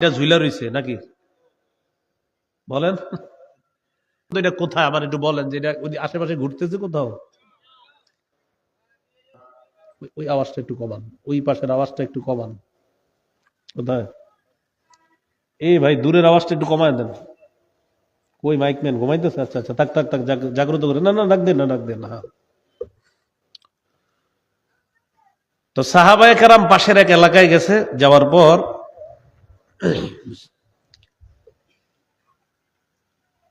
এটা ঝুলা রয়েছে নাকি? বলেন। এটা কোথায়? আমার একটু বলেন যে এটা ওই আশেপাশে ঘুরতেছে কোথাও? ওই- আওয়াজটা একটু কমান। ওই পাশের আওয়াজটা একটু কমান। কোথায়? এই ভাই, দূরের আওয়াজটা একটু কমায় দেন। কই মাইক ম্যান ঘুমাইতেছে? আচ্ছা আচ্ছা তাক তাক তাক জাগ্রত করে। না না ডাক দেন, না ডাক দেন হ্যাঁ। তো সাহাবায়ে কারাম পাশের এক এলাকায় গেছে, যাওয়ার পর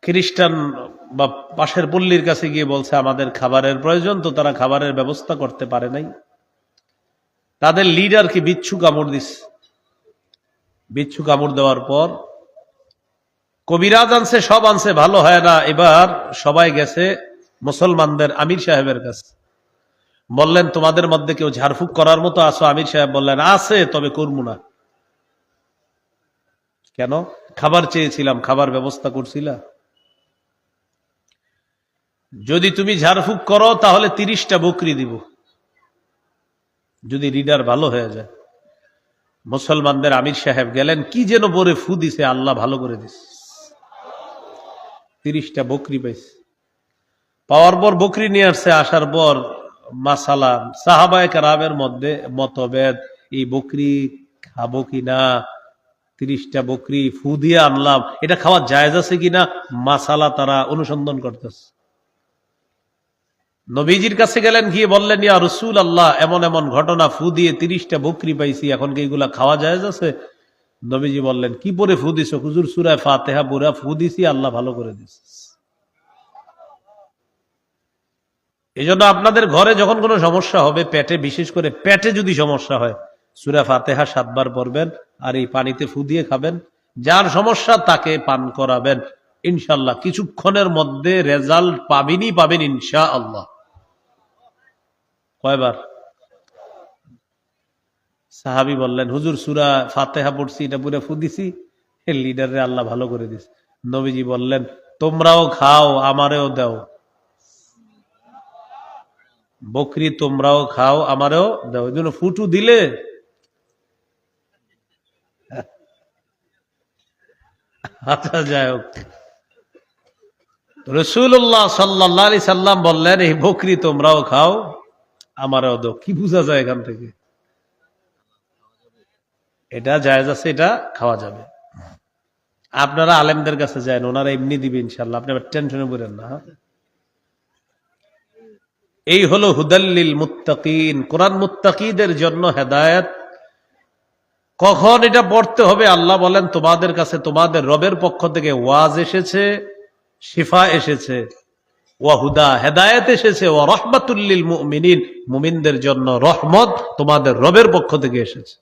খ্রিস্টান বা পাশের পল্লীর কাছে গিয়ে বলছে, আমাদের খাবারের প্রয়োজন তো তারা খাবারের ব্যবস্থা করতে পারে নাই। তাদের লিডারকে বিচ্ছু কামড় দিস? বিচ্ছু কামড় দেওয়ার পর কবিরাজ আনছে, সব আনছে, ভালো হয় না। এবার সবাই গেছে মুসলমানদের আমির সাহেবের কাছে। বললেন, তোমাদের মধ্যে কেউ ঝাড়ফুঁক করার মতো আসো আমির সাহেব বললেন, আছে, তবে করব না। কেন? খাবার চেয়েছিলাম, খাবার ব্যবস্থা করছিলা। যদি তুমি ঝাড়ফুঁক করো, তাহলে তিরিশটা বকরি দিব। যদি রিডার ভালো হয়ে যায়। মুসলমানদের আমির সাহেব গেলেন, কি যেন বলে ফু দিছে, আল্লাহ ভালো করে দিস। তিরিশটা বকরি পাইছে। পাওয়ার পর বকরি নিয়ে আসছে, আসার পর মাসালা। সাহাবায় কারামের মধ্যে মতভেদ, এই বকরি খাব কিনা? তিরিশটা বকরি ফু দিয়ে আনলাম। এটা খাওয়া জায়েজ আছে কিনা? মাসালা তারা অনুসন্ধান করতেছে। নবীজির কাছে গেলেন, গিয়ে বললেন, ইয়া রসুল আল্লাহ এমন এমন ঘটনা, ফু দিয়ে তিরিশটা বকরি পাইছি, এখন কি এগুলা খাওয়া যায় আছে? নবীজি বললেন, কি পরে ফু দিছ? হুজুর সুরায় ফাতেহা বুড়া ফু দিছি, আল্লাহ ভালো করে দিস এই জন্য আপনাদের ঘরে যখন কোনো সমস্যা হবে, পেটে, বিশেষ করে পেটে যদি সমস্যা হয়, সুরা ফাতেহা সাতবার পড়বেন। আর এই পানিতে ফু দিয়ে খাবেন। যার সমস্যা তাকে পান করাবেন। ইনশাল্লাহ কিছুক্ষণের মধ্যে রেজাল্ট পাবেনই পাবেন ইনশা আল্লাহ কয়বার? সাহাবি বললেন, হুজুর, সুরা ফাতেহা পড়ছি, এটা পুরো ফু দিছি। লিডারে আল্লাহ ভালো করে দিস নবীজি বললেন, তোমরাও খাও, আমারেও দাও। বকরি, তোমরাও খাও, আমারেও দাও। এই জন্য ফুটু দিলে আচ্ছা যাই হোক। রসুল্লাহ সাল্লাহ আলি সাল্লাম বললেন, এই বকরি তোমরাও খাও, আমারও দাও। কি বোঝা যায় এখান থেকে? এটা জায়েজ আছে, এটা খাওয়া যাবে। আপনারা আলেমদের কাছে যায় ওনারা এমনি দিবে ইনশাল্লাহ আপনি আবার টেনশনে পড়েন না হ্যাঁ? এই হলো হুদাল্লিল মুত্তাকিন। কোরআন মুত্তাকিদের জন্য হেদায়েত কখন এটা পড়তে হবে? আল্লাহ বলেন, তোমাদের কাছে তোমাদের রবের পক্ষ থেকে ওয়াজ এসেছে, শিফা এসেছে ওয়াহুদা হেদায়েত এসেছে ও রহমাতুল্লিল মুমিনিন, মুমিনদের জন্য রহমত তোমাদের রবের পক্ষ থেকে এসেছে।